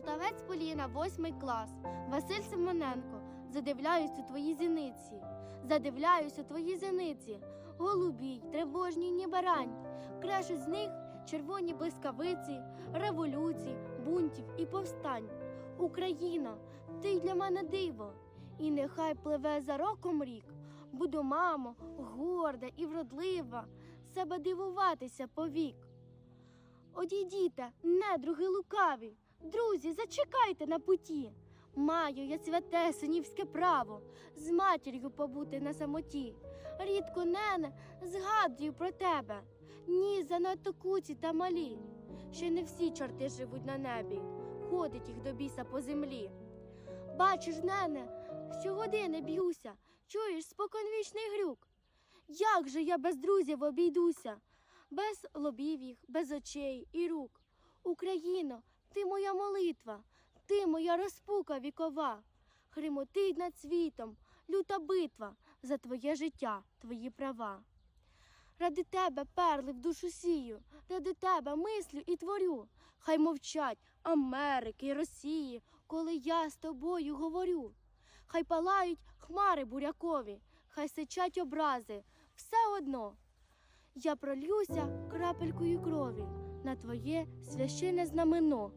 Кравець Поліна, восьмий клас. Василь Симоненко. Задивляюсь у твої зіниці. Задивляюсь у твої зіниці. Голубій, тривожні, ніби рань. Крешуть з них червоні блискавиці, революцій, бунтів і повстань. Україна, ти для мене диво, і нехай пливе за роком рік. Буду, мамо, горда і вродлива, себе дивуватися повік. Одійдіте, недруги лукаві, друзі, зачекайте на путі. Маю я святе синівське право з матір'ю побути на самоті. Рідко, нене, згадую про тебе. Ні, занадто куці та малі. Ще не всі чорти живуть на небі, ходить їх до біса по землі. Бачиш, нене, щогодини б'юся, чуєш споконвічний грюк. Як же я без друзів обійдуся? без лобів їх, без очей і рук. Україно, ти моя молитва, ти моя розпука вікова. Хримотить над світом, люта битва за твоє життя, твої права. Ради тебе перли в душу сію, ради тебе мислю і творю. Хай мовчать Америки Росії, коли я з тобою говорю. Хай палають хмари бурякові, хай сичать образи, все одно. Я пролюся крапелькою крові на твоє священне знамено.